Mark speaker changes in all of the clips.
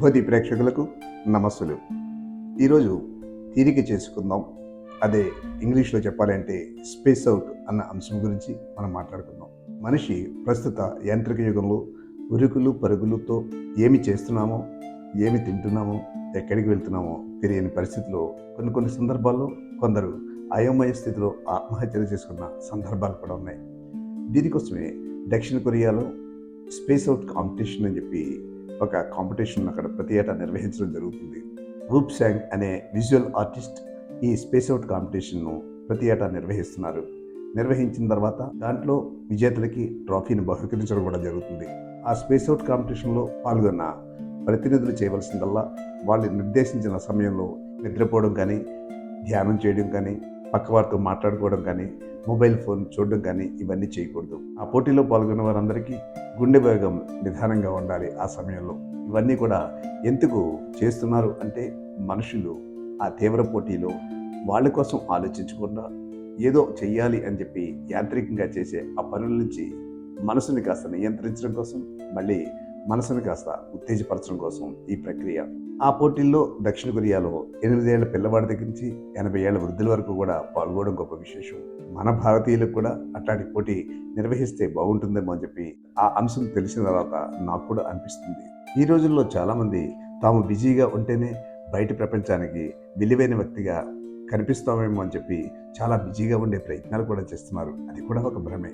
Speaker 1: శుభోది ప్రేక్షకులకు నమస్సులు. ఈరోజు తీరిక చేసుకుందాం. అదే ఇంగ్లీష్లో చెప్పాలంటే స్పేస్ అవుట్ అన్న అంశం గురించి మనం మాట్లాడుకుందాం. మనిషి ప్రస్తుత యాంత్రిక యుగంలో ఉరుకులు పరుగులతో ఏమి చేస్తున్నామో ఏమి తింటున్నామో ఎక్కడికి వెళ్తున్నామో తెలియని పరిస్థితిలో కొన్ని కొన్ని సందర్భాల్లో కొందరు అయోమయ స్థితిలో ఆత్మహత్యలు చేసుకున్న సందర్భాలు కూడా ఉన్నాయి. దీనికోసమే దక్షిణ కొరియాలో స్పేస్ అవుట్ కాంపిటీషన్ అని చెప్పి ఒక కాంపిటీషన్ అక్కడ ప్రతి ఏటా నిర్వహించడం జరుగుతుంది. రూప్ శాంగ్ అనే విజువల్ ఆర్టిస్ట్ ఈ స్పేస్ అవుట్ కాంపిటీషన్ను ప్రతి ఏటా నిర్వహిస్తున్నారు. నిర్వహించిన తర్వాత దాంట్లో విజేతలకి ట్రాఫీని బహుకరించడం కూడా జరుగుతుంది. ఆ స్పేస్ అవుట్ కాంపిటీషన్లో పాల్గొన్న ప్రతినిధులు చేయవలసిందల్లా వాళ్ళు నిర్దేశించిన సమయంలో నిద్రపోవడం కానీ ధ్యానం చేయడం కానీ పక్కవారితో మాట్లాడుకోవడం కానీ మొబైల్ ఫోన్ చూడడం కానీ ఇవన్నీ చేయకూడదు. ఆ పోటీలో పాల్గొన్న వారందరికీ గుండె వేగం నిదానంగా ఉండాలి ఆ సమయంలో. ఇవన్నీ కూడా ఎందుకు చేస్తున్నారు అంటే మనుషులు ఆ తీవ్ర పోటీలో వాళ్ళ కోసం ఆలోచించకుండా ఏదో చెయ్యాలి అని చెప్పి యాంత్రికంగా చేసే ఆ పనుల నుంచి మనసుని కాస్త నియంత్రించడం కోసం మళ్ళీ మనసుని కాస్త ఉత్తేజపరచడం కోసం ఈ ప్రక్రియ. ఆ పోటీల్లో దక్షిణ కొరియాలో ఎనిమిదేళ్ళ పిల్లవాడి దగ్గర నుంచి ఎనభై ఏళ్ళ వృద్ధుల వరకు కూడా పాల్గొనడం గొప్ప విశేషం. మన భారతీయులకు కూడా అట్లాంటి పోటీ నిర్వహిస్తే బాగుంటుందేమో అని చెప్పి ఆ అంశం తెలిసిన తర్వాత నాకు కూడా అనిపిస్తుంది. ఈ రోజుల్లో చాలామంది తాము బిజీగా ఉంటేనే బయట ప్రపంచానికి విలువైన వ్యక్తిగా కనిపిస్తామేమో అని చెప్పి చాలా బిజీగా ఉండే ప్రయత్నాలు కూడా చేస్తున్నారు. అది కూడా ఒక భ్రమే.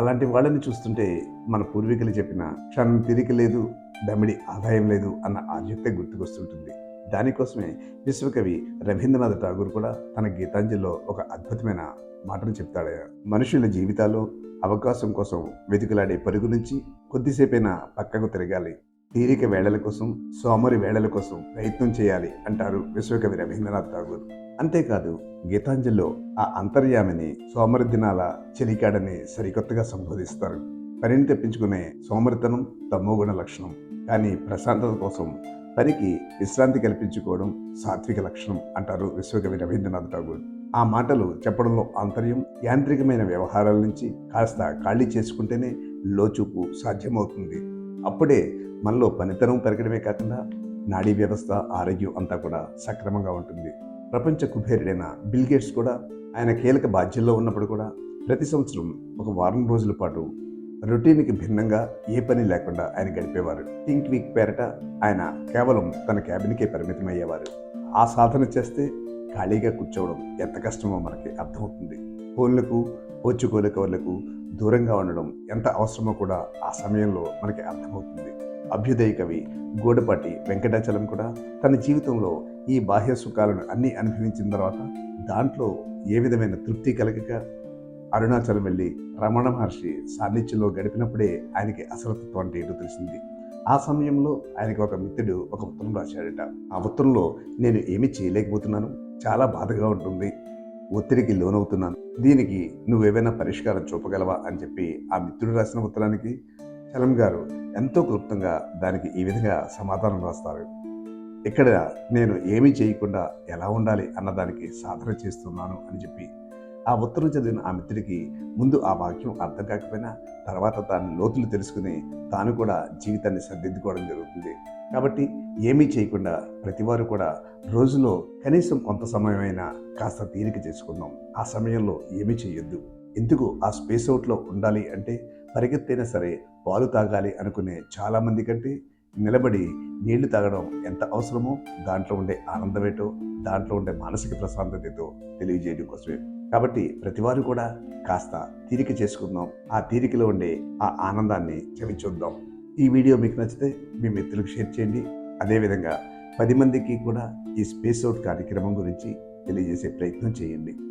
Speaker 1: అలాంటి వాళ్ళని చూస్తుంటే మన పూర్వీకులు చెప్పిన క్షణం తిరిగి లేదు దమిడి ఆదాయం లేదు అన్న ఆర్యుక్తే గుర్తుకొస్తుంటుంది. దానికోసమే విశ్వకవి రవీంద్రనాథ్ ఠాగూర్ కూడా తన గీతాంజలిలో ఒక అద్భుతమైన మాటను చెప్తాడు మనుషుల జీవితాల్లో అవకాశం కోసం వెతుకులాడే పరుగు నుంచి కొద్దిసేపైనా పక్కకు తిరగాలి. తీరిక వేళల కోసం సోమరి వేళల కోసం ప్రయత్నం చేయాలి అంటారు విశ్వకవి రవీంద్రనాథ్ ఠాగూర్. అంతేకాదు గీతాంజలిలో ఆ అంతర్యామిని సోమరి దినాల చెలికాడని సరికొత్తగా సంబోధిస్తారు. పనిని తెప్పించుకునే సోమరితనం తమోగుణ లక్షణం. కానీ ప్రశాంతత కోసం పనికి విశ్రాంతి కల్పించుకోవడం సాత్విక లక్షణం అంటారు విశ్వకవి రవీంద్రనాథ్ ఠాగూర్. ఆ మాటలు చెప్పడంలో ఆంతర్యం యాంత్రికమైన వ్యవహారాల నుంచి కాస్త ఖాళీ చేసుకుంటేనే లోచూపు సాధ్యమవుతుంది. అప్పుడే మనలో పనితనం పెరగడమే కాకుండా నాడీ వ్యవస్థ ఆరోగ్యం అంతా కూడా సక్రమంగా ఉంటుంది. ప్రపంచ కుబేరుడైన బిల్ గేట్స్ కూడా ఆయన కీలక బాధ్యతల్లో ఉన్నప్పుడు కూడా ప్రతి సంవత్సరం ఒక వారం రోజుల పాటు రొటీన్కి భిన్నంగా ఏ పని లేకుండా ఆయన గడిపేవారు. థింక్ వీక్ పేరట ఆయన కేవలం తన క్యాబిన్కే పరిమితమయ్యేవారు. ఆ సాధన చేస్తే ఖాళీగా కూర్చోవడం ఎంత కష్టమో మనకి అర్థమవుతుంది. ఫోన్లకు పోచుకోలు కవర్లకు దూరంగా ఉండడం ఎంత అవసరమో కూడా ఆ సమయంలో మనకి అర్థమవుతుంది. అభ్యుదయ కవి గోడపాటి వెంకటాచలం కూడా తన జీవితంలో ఈ బాహ్య సుఖాలను అన్నీ అనుభవించిన తర్వాత దాంట్లో ఏ విధమైన తృప్తి కలగక అరుణాచలం వెళ్ళి రమణ మహర్షి సాన్నిధ్యంలో గడిపినప్పుడే ఆయనకి అసలతత్వం అంటే ఏంటో తెలిసింది. ఆ సమయంలో ఆయనకి ఒక మిత్రుడు ఒక ఉత్తరం రాశాడట. ఆ ఉత్తరంలో నేను ఏమీ చేయలేకపోతున్నాను. చాలా బాధగా ఉంటుంది. ఒత్తిడికి లోనవుతున్నాను. దీనికి నువ్వేమైనా పరిష్కారం చూపగలవా అని చెప్పి ఆ మిత్రుడు రాసిన ఉత్తరానికి చలం గారు ఎంతో క్లుప్తంగా దానికి ఈ విధంగా సమాధానం రాస్తారు. ఇక్కడ నేను ఏమీ చేయకుండా ఎలా ఉండాలి అన్నదానికి సాధన చేస్తున్నాను అని చెప్పి ఆ ఉత్తరం చదివిన ఆ మిత్రుడికి ముందు ఆ వాక్యం అర్థం కాకపోయినా తర్వాత తాను లోతులు తెలుసుకుని తాను కూడా జీవితాన్ని సర్దిద్దుకోవడం జరుగుతుంది. కాబట్టి ఏమీ చేయకుండా ప్రతివారు కూడా రోజులో కనీసం కొంత సమయమైనా కాస్త తీరిక చేసుకుందాం. ఆ సమయంలో ఏమీ చేయొద్దు. ఎందుకు? ఆ స్పేస్ అవుట్లో ఉండాలి అంటే పరిగెత్తైనా సరే పాలు తాగాలి అనుకునే చాలామంది కంటే నిలబడి నీళ్ళు తాగడం ఎంత అవసరమో దాంట్లో ఉండే ఆనందమేటో దాంట్లో ఉండే మానసిక ప్రశాంతతతో తెలియజేయడం కోసమే కాబట్టి ప్రతివారు కూడా కాస్త తీరిక చేసుకుందాం. ఆ తీరికలో ఉండే ఆ ఆనందాన్ని చవిచూద్దాం ఈ వీడియో మీకు నచ్చితే మీ మిత్రులకు షేర్ చేయండి. అదేవిధంగా పది మందికి కూడా ఈ స్పేస్ అవుట్ కార్యక్రమం గురించి తెలియజేసే ప్రయత్నం చేయండి.